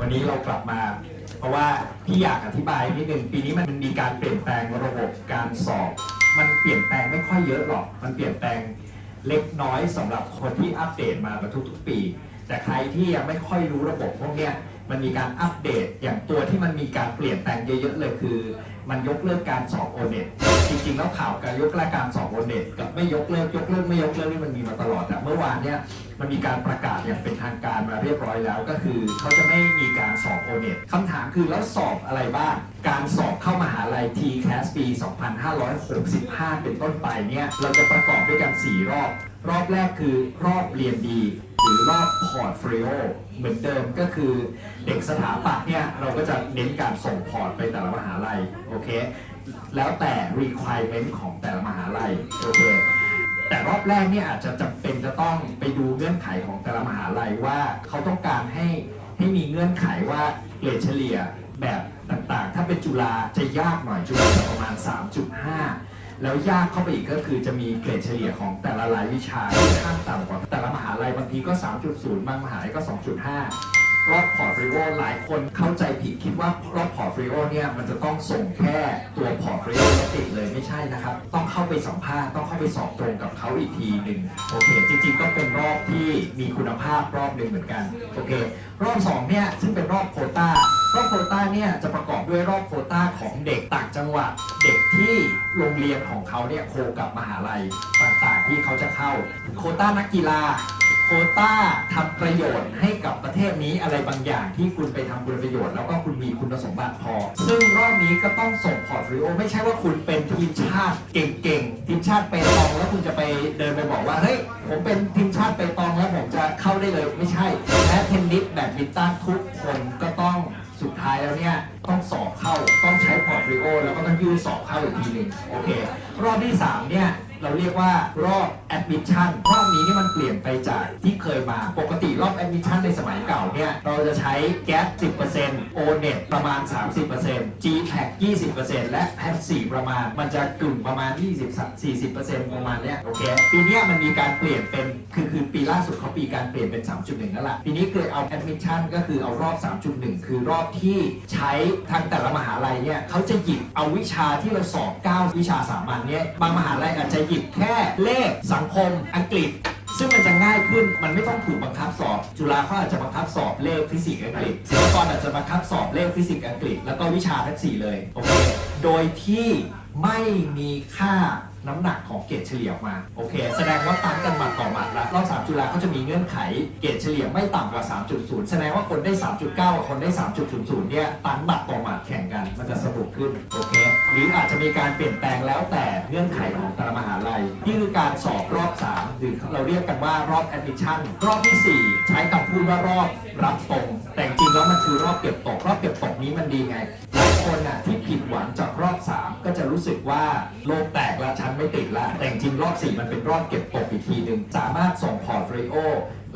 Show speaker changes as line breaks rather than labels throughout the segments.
วันนี้เรากลับมา เพราะว่าพี่อยากอธิบายนิดนึงปีนี้มันมีการเปลี่ยนแปลงระบบการสอบ มันเปลี่ยนแปลงไม่ค่อยเยอะหรอก มันเปลี่ยนแปลงเล็กน้อยสำหรับคนที่อัปเดตมาทุกๆปี แต่ใครที่ยังไม่ค่อยรู้ระบบพวกเนี้ยมันมีการอัปเดตอย่างตัวที่มันมีการเปลี่ยนแปลงเยอะๆเลยคือ มันยกเลิกการสอบโอเน็ตจริงๆแล้วข่าวการยกเลิกการสอบโอเน็ตกับไม่ยกเลิกยกเลิกไม่ยกเลิกนี่มันมีมาตลอดแต่เมื่อวานเนี่ยมันมีการประกาศอย่างเป็นทางการมาเรียบร้อยแล้วก็คือเขาจะไม่มีการสอบโอเน็ตคำถามคือแล้วสอบอะไรบ้าง การสอบเข้ามหาลัย TCAS ปี 2565 เป็นต้นไปเนี่ยเราจะประกอบด้วยกัน 4 รอบ รอบแรกคือรอบเรียนดี หรือรอบ ร์ตฟลิโอเหมือนเดิมก็คือเด็กสถาปัตย์เนี่ย เราก็จะเน้นการส่งพอร์ตไปแต่ละมหาลัย โอเค แล้วแต่ requirement ของแต่ละมหาลัย โอเค แต่รอบแรกเนี่ยอาจจะจำเป็นจะต้องไปดูเงื่อนไขของแต่ละมหาลัยว่าเขาต้องการให้ให้มีเงื่อนไขว่าเกรดเฉลี่ยแบบต่างๆ ถ้าเป็นจุฬาจะยากหน่อยจุฬาจะประมาณ 3.5 แล้วยากเข้าไปอีกก็คือจะมีเกรดเฉลี่ยของแต่ละรายวิชาที่ข้างต่ำกว่าแต่ละมหาลัยบางทีก็ 3.0 บางมหาลัยก็ 2.5 รอบพอร์ตฟลิโอหลายคนเข้าใจผิดคิดว่ารอบพอร์ตฟลิโอเนี่ยมันจะต้องส่งแค่ตัวพอร์ตฟลิโอแล้วติดเลยไม่ใช่นะครับ ต้องเข้าไปสัมภาษณ์ต้องเข้าไปสอบตรงกับเขาอีกทีหนึ่งโอเค จริงๆก็เป็นรอบที่มีคุณภาพรอบหนึ่งเหมือนกันโอเค รอบสองเนี่ยซึ่งเป็นรอบโคต้ารอบโคต้าเนี่ยจะประกอบด้วยรอบโคต้าของเด็กต่างจังหวัด เด็กที่โรงเรียนของเขาเนี่ยโคกับมหาลัยต่างๆที่เขาจะเข้าโคต้านักกีฬา โคต้าทำประโยชน์ให้กับประเทศนี้อะไรบางอย่างที่คุณไปทำคุณประโยชน์ แล้วก็คุณมีคุณสมบัติพอ ซึ่งรอบนี้ก็ต้องส่งพอร์ตโฟลิโอไม่ใช่ว่าคุณเป็นทีมชาติเก่งๆ ทีมชาติเปตองแล้วคุณจะไปเดินไปบอกว่าเฮ้ยผมเป็นทีมชาติเปตองแล้วผมจะเข้าได้เลยไม่ใช่แม้เทนนิสแบดมินตันทุกคนก็ต้องสุดท้ายแล้วเนี่ยต้องสอบเข้าต้องใช้พอร์ตโฟลิโอแล้วก็ต้องยื่นสอบเข้าอีกทีหนึ่งโอเค รอบที่สามเนี่ย เราเรียกว่ารอบ admission รอบนี้นี่มันเปลี่ยนไปจากที่เคยมาปกติรอบ admission ในสมัยเก่าเนี่ยเราจะใช้ gas 10% onet ประมาณ 30% g p a c 20%และ pack 4ประมาณ มันจะกึ่งประมาณ 20-40%ประมาณเนี้ยโอเคปีนี้มันมีการเปลี่ยนเป็นคือคือปีล่าสุดเขาปีการเปลี่ยนเป็น 3.1นั่นแหละปีนี้คือเอา admission ก็คือเอารอบ 3.1 คือรอบที่ใช้ทางแต่ละมหาลัยเนี่ยเขาจะหยิบเอาวิชาที่เราสอบ 9 วิชาสามัญเนี่ยบางมหาลัยอาจจะหยิบแค่เลขสังคมอังกฤษ ซึ่งมันจะง่ายขึ้นมันไม่ต้องถูกบังคับสอบ จุฬาเขาอาจจะบังคับสอบเลขฟิสิกส์อังกฤษศิลปากรอาจจะบังคับสอบเลขฟิสิกส์อังกฤษ แล้วก็วิชาทั้งสี่เลยโอเคโดยที่ไม่มีค่า น้ำหนักของเกรดเฉลี่ยออกมาโอเค แสดงว่าตันกันหมัดต่อหมัดละรอบสามจุฬาเขาจะมีเงื่อนไขเกรดเฉลี่ยไม่ต่ำกว่า 3.0 แสดงว่าคนได้ 3.9กับคนได้ 3.00 เนี่ยตันหมัดต่อหมัดแข่งกันมันจะสนุกขึ้นโอเคหรืออาจจะมีการเปลี่ยนแปลงแล้วแต่เงื่อนไขของแต่ละมหาลัยนี่คือการสอบรอบ 3 หรือเราเรียกกันว่ารอบ admission รอบทีสี่4 ใช้คำพูดว่ารอบรับตรง แต่จริงแล้วมันคือรอบเก็บตกรอบเก็บตกนี้มันดีไงหลายคนอะที่ผิดหวังจากรอบ 3 ก็จะรู้สึกว่าโลกแตกแล้วฉันไม่ติดละ แต่จริงรอบ 4 มันเป็นรอบเก็บตกอีกทีหนึ่งสามารถส่งพอร์ตโฟลิโอ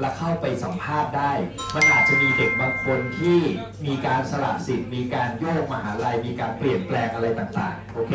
และเข้าไปสัมภาษณ์ได้ มันอาจจะมีเด็กบางคนที่มีการสละสิทธิ์ มีการโยกมหาลัย มีการเปลี่ยนแปลงอะไรต่างๆ โอเค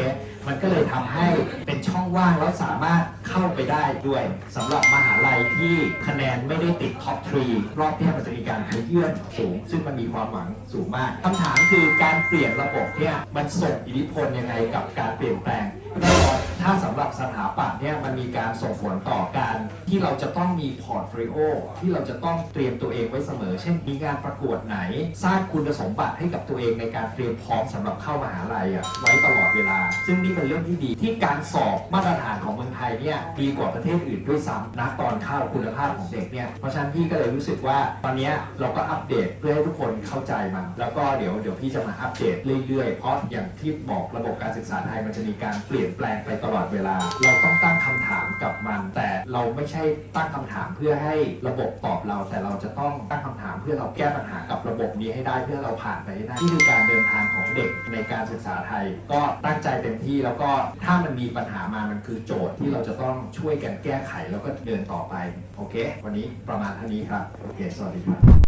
มันก็เลยทำให้เป็นช่องว่างแล้วสามารถเข้าไปได้ด้วยสำหรับมหาลัยที่คะแนนไม่ได้ติดท็อปทรีรอบที่มันจะมีการขยื่นสูง ซึ่งมันมีความหวังสูงมากคำถามคือการเปลี่ยนระบบเนี่ยมันส่งอิทธิพลยังไงกับการเปลี่ยนแปลงแน่นอน ถ้าสำหรับสถาปัตย์เนี่ยมันมีการส่งผลต่อการที่เราจะต้องมีพอร์ตโฟลิโอที่เราจะต้องเตรียมตัวเองไว้เสมอ เช่นมีงานประกวดไหน สร้างคุณสมบัติให้กับตัวเองในการเตรียมพร้อมสำหรับเข้ามหาลัยอะไว้ตลอดเวลา ซึ่งนี่เป็นเรื่องที่ดีที่การสอบมาตรฐานของเมืองไทยเนี่ยดีกว่าประเทศอื่นด้วยซ้ำนะตอนเข้าคุณภาพของเด็กเนี่ยเพราะฉะนั้นพี่ก็เลยรู้สึกว่าตอนเนี้ยเราก็อัปเดตเพื่อให้ทุกคนเข้าใจมันแล้วก็เดี๋ยวเดี๋ยวพี่จะมาอัปเดตเรื่อยๆเพราะอย่างที่บอกระบบการศึกษาไทยมันจะมีการเปลี่ยนแปลงไปตลอดเวลา เราต้องตั้งคำถามกับมัน แต่เราไม่ใช่ตั้งคำถามเพื่อให้ระบบตอบเรา แต่เราจะต้องตั้งคำถามเพื่อเราแก้ปัญหากับระบบนี้ให้ได้เพื่อเราผ่านไปให้ได้นี่คือการเดินทางของเด็กในการศึกษาไทย ก็ตั้งใจเต็มที่แล้วก็ถ้ามันมีปัญหามามันคือโจทย์ที่เราจะต้องช่วยกันแก้ไขแล้วก็เดินต่อไปโอเค วันนี้ประมาณเท่านี้ครับโอเคสวัสดีครับ